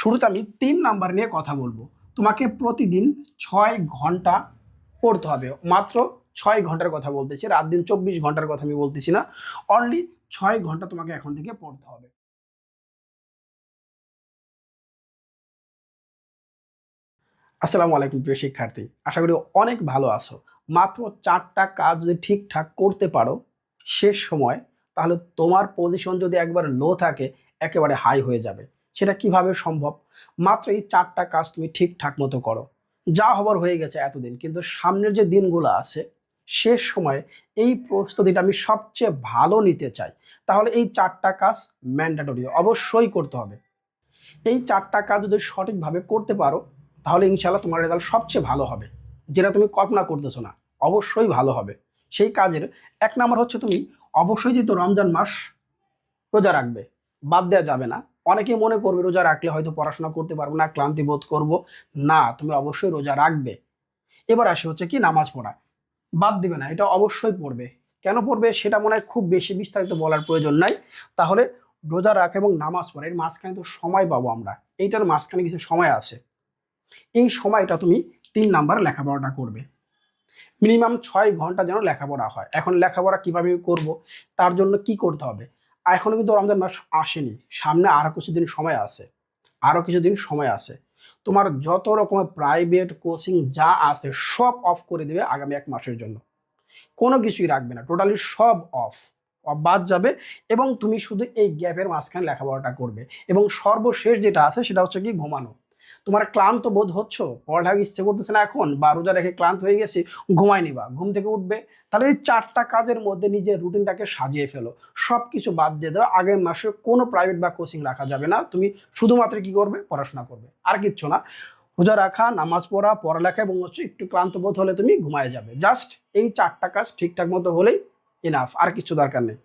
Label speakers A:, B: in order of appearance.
A: শুরুতে আমি তিন নাম্বার নিয়ে কথা বলব। তোমাকে প্রতিদিন ছয় ঘণ্টা পড়তে হবে। মাত্র ছয় ঘণ্টার কথা বলতেছি, রাত দিন চব্বিশ ঘণ্টার কথা আমি বলতেছি না। অনলি ছয় ঘণ্টা তোমাকে এখন থেকে পড়তে হবে। আসসালামু আলাইকুম প্রিয় শিক্ষার্থী, আশা করি অনেক ভালো আছো। মাত্র চারটা কাজ যদি ঠিকঠাক করতে পারো শেষ সময়, তাহলে তোমার পজিশন যদি একবার লো থাকে, একেবারে হাই হয়ে যাবে। সেটা কীভাবে সম্ভব? মাত্র এই চারটা কাজ তুমি ঠিকঠাক মতো করো। যা হবার হয়ে গেছে এতদিন, কিন্তু সামনের যে দিনগুলো আছে, শেষ সময়ে এই প্রস্তুতিটা আমি সবচেয়ে ভালো নিতে চাই। তাহলে এই চারটা কাজ ম্যান্ডেটরি অবশ্যই করতে হবে। এই চারটা কাজ যদি সঠিকভাবে করতে পারো, তাহলে ইনশাল্লাহ তোমার রেজাল্ট সবচেয়ে ভালো হবে। যেটা তুমি কল্পনা করতেছো না, অবশ্যই ভালো হবে। সেই কাজের এক নাম্বার হচ্ছে তুমি অবশ্যই যেহেতু রমজান মাস রোজা রাখবে, বাদ দেওয়া যাবে না। অনেকেই মনে করবে রোজা রাখলে হয়তো পড়াশোনা করতে পারব না, ক্লান্তি বোধ করব। না, তুমি অবশ্যই রোজা রাখবে। এবার আসে হচ্ছে কি নামাজ পড়া। বাদ দিবে না, এটা অবশ্যই পড়বে। কেন পড়বে সেটা মনে হয় খুব বেশি বিস্তারিত বলার প্রয়োজন নাই। তাহলে রোজা রাখা এবং নামাজ পড়া, এর মাঝখানে তো সময় পাবো আমরা। এইটার মাঝখানে কিছু সময় আছে। এই সময়টা তুমি তিন নাম্বার লেখাপড়াটা করবে। মিনিমাম ছয় ঘণ্টা যেন লেখাপড়া হয়। এখন লেখাপড়া কীভাবে করব? তার জন্য কি করতে হবে? এখনও কিন্তু রমজান মাস আসেনি। সামনে আরও কিছুদিন সময় আছে। আরও কিছুদিন সময় আছে। তোমার যত রকমের প্রাইভেট কোচিং যা আছে সব অফ করে দিবে আগামী এক মাসের জন্য। কোনো কিছুই রাখবে না। টোটালি সব অফ বাদ যাবে এবং তুমি শুধু এই গ্যাপের মাঝখানে লেখাপড়াটা করবে। এবং সর্বশেষ যেটা আছে সেটা হচ্ছে কি ঘুমানো। তোমার ক্লান্ত বোধ হচ্ছ? পড়ালেখা ইচ্ছে করতেছে না এখন, বা রোজা রেখে ক্লান্ত হয়ে গেছি, ঘুমায় নিবা, ঘুম থেকে উঠবে। তাহলে এই চারটা কাজের মধ্যে নিজের রুটিনটাকে সাজিয়ে ফেলো। সব কিছু বাদ দিয়ে দাও আগের মাসে কোনো প্রাইভেট বা কোচিং রাখা যাবে না। তুমি শুধুমাত্র কি করবে? পড়াশোনা করবে। আর কিচ্ছু না। রোজা রাখা, নামাজ পড়া, পড়ালেখা এবং হচ্ছে একটু ক্লান্ত বোধ হলে তুমি ঘুমায় যাবে। জাস্ট এই চারটা কাজ ঠিকঠাক মতো হলেই এনাফ আর কিছু দরকার নেই।